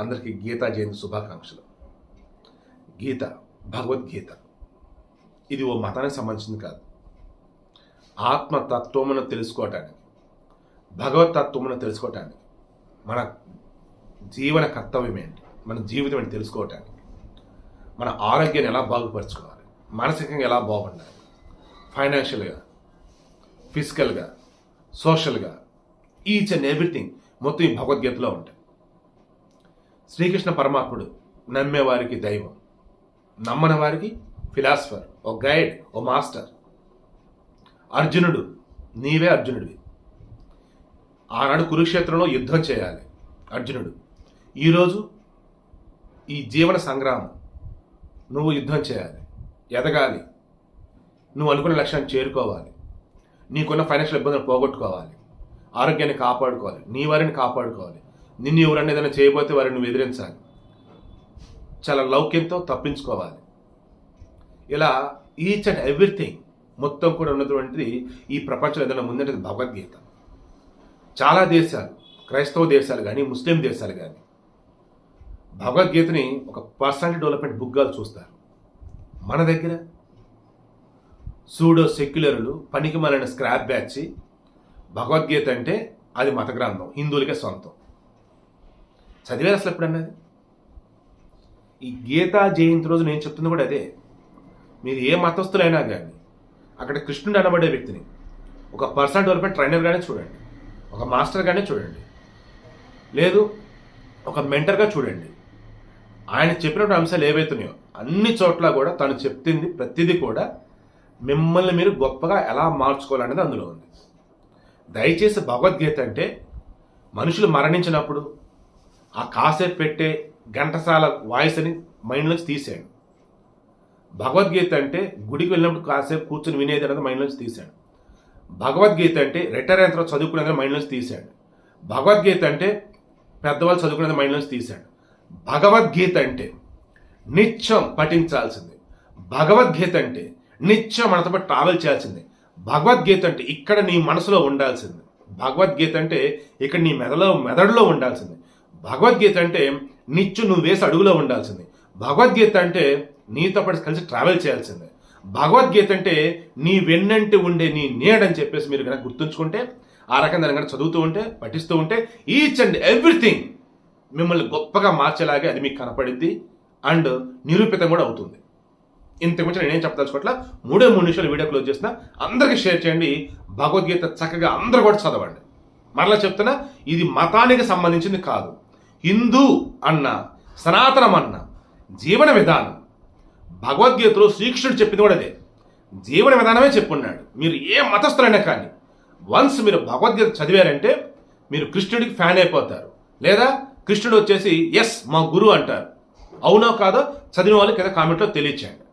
అందరికీ గీతా జయంతి శుభాకాంక్షలు. గీత భగవద్గీత. ఇది ఓ మతానికి సంబంధించింది కాదు. ఆత్మతత్వమును తెలుసుకోవటానికి భగవతత్వమును తెలుసుకోవటానికి మన జీవన కర్తవ్యం ఏంటి మన జీవితం ఏంటి తెలుసుకోవటానికి మన ఆరోగ్యాన్ని ఎలా బాగుపరచుకోవాలి మానసికంగా ఎలా బాగుండాలి ఫైనాన్షియల్గా ఫిజికల్గా సోషల్గా ఈచ్ అండ్ ఎవ్రీథింగ్ మొత్తం ఈ భగవద్గీతలో ఉంటాయి. శ్రీకృష్ణ పరమాత్ముడు నమ్మేవారికి దైవం నమ్మని వారికి ఫిలాసఫర్ ఓ గైడ్ ఓ మాస్టర్ అర్జునుడు నీవే అర్జునుడివి. ఆనాడు కురుక్షేత్రంలో యుద్ధం చేయాలి అర్జునుడు. ఈరోజు ఈ జీవన సంగ్రామం నువ్వు యుద్ధం చేయాలి ఎదగాలి నువ్వు అనుకున్న లక్ష్యాన్ని చేరుకోవాలి నీకున్న ఫైనాన్షియల్ ఇబ్బందులు పోగొట్టుకోవాలి ఆరోగ్యాన్ని కాపాడుకోవాలి నీ వారిని కాపాడుకోవాలి నిన్ను ఎవరన్నా ఏదైనా చేయబోతే వారిని నువ్వు ఎదిరించాలి. చాలా లౌక్యంతో తప్పించుకోవాలి. ఇలా ఈచ్ అండ్ ఎవ్రీథింగ్ మొత్తం కూడా ఉన్నటువంటిది ఈ ప్రపంచంలో ఏదైనా ముందంటే భగవద్గీత. చాలా దేశాలు క్రైస్తవ దేశాలు కానీ ముస్లిం దేశాలు కానీ భగవద్గీతని ఒక పర్సనాలిటీ డెవలప్మెంట్ బుక్గా చూస్తారు. మన దగ్గర సూడో సెక్యులర్లు పనికి మాలిన స్క్రాప్ బ్యాచ్ భగవద్గీత అంటే అది మత గ్రంథం హిందువులకే సొంతం. చదివారు అసలు ఎప్పుడన్నా అది? ఈ గీతా జయంతి రోజు నేను చెప్తుంది కూడా అదే. మీరు ఏ మతస్థులైనా కానీ అక్కడ కృష్ణుడు అనబడే వ్యక్తిని ఒక పర్సనల్ డెవలప్మెంట్ ట్రైనర్గానే చూడండి ఒక మాస్టర్గానే చూడండి లేదు ఒక మెంటర్గా చూడండి. ఆయన చెప్పినటువంటి అంశాలు ఏవైతున్నాయో అన్ని చోట్ల కూడా తను చెప్తుంది ప్రతిదీ కూడా మిమ్మల్ని మీరు గొప్పగా ఎలా మార్చుకోవాలనేది అందులో ఉంది. దయచేసి భగవద్గీత అంటే మనుషులు మరణించినప్పుడు ఆ కాసేపు పెట్టే ఘంటసాల వాయిస్ అని మైండ్లోంచి తీశాడు. భగవద్గీత అంటే గుడికి వెళ్ళినప్పుడు కాసేపు కూర్చొని వినేది అనేది మైండ్లోంచి తీసాడు భగవద్గీత అంటే రిటైర్ అయిన తర్వాత చదువుకునేది మైండ్లోంచి తీశాడు. భగవద్గీత అంటే పెద్దవాళ్ళు చదువుకునేది మైండ్లోంచి తీశాడు. భగవద్గీత అంటే నిత్యం పఠించాల్సింది. భగవద్గీత అంటే నిత్యం మనతో పాటు ట్రావెల్ చేయాల్సింది. భగవద్గీత అంటే ఇక్కడ నీ మనసులో ఉండాల్సింది. భగవద్గీత అంటే ఇక్కడ నీ మెదలో మెదడులో ఉండాల్సింది. భగవద్గీత అంటే నిత్యం నువ్వు వేసి అడుగులో ఉండాల్సింది. భగవద్గీత అంటే నీతో పాటు కలిసి ట్రావెల్ చేయాల్సిందే. భగవద్గీత అంటే నీ వెన్నంటి ఉండే నీ నీడని చెప్పేసి మీరు కనుక గుర్తుంచుకుంటే ఆ రకంగా కనుక చదువుతూ ఉంటే పఠిస్తూ ఉంటే ఈచ్ అండ్ ఎవ్రీథింగ్ మిమ్మల్ని గొప్పగా మార్చేలాగే అది మీకు కనపడింది అండ్ నిరూపితం కూడా అవుతుంది. ఇంతకు మించి నేనేం చెప్పదలుచుకోవట్ల మూడే మూడు నిమిషాలు వీడియో క్లోజ్ చేసిన అందరికీ షేర్ చేయండి. భగవద్గీత చక్కగా అందరూ కూడా చదవండి. మరలా చెప్తున్నా ఇది మతానికి సంబంధించింది కాదు. హిందూ అన్న సనాతనం అన్న జీవన విధానం. భగవద్గీతలో శ్రీకృష్ణుడు చెప్పింది కూడా అదే. జీవన విధానమే చెప్పున్నాడు. మీరు ఏ మతస్థులైనా కానీ వన్స్ మీరు భగవద్గీత చదివారంటే మీరు కృష్ణుడికి ఫ్యాన్ అయిపోతారు. లేదా కృష్ణుడు వచ్చేసి ఎస్ మా గురువు అంటారు. అవునో కాదో? చదివిన వాళ్ళకి కింద కామెంట్లో తెలియచేయండి.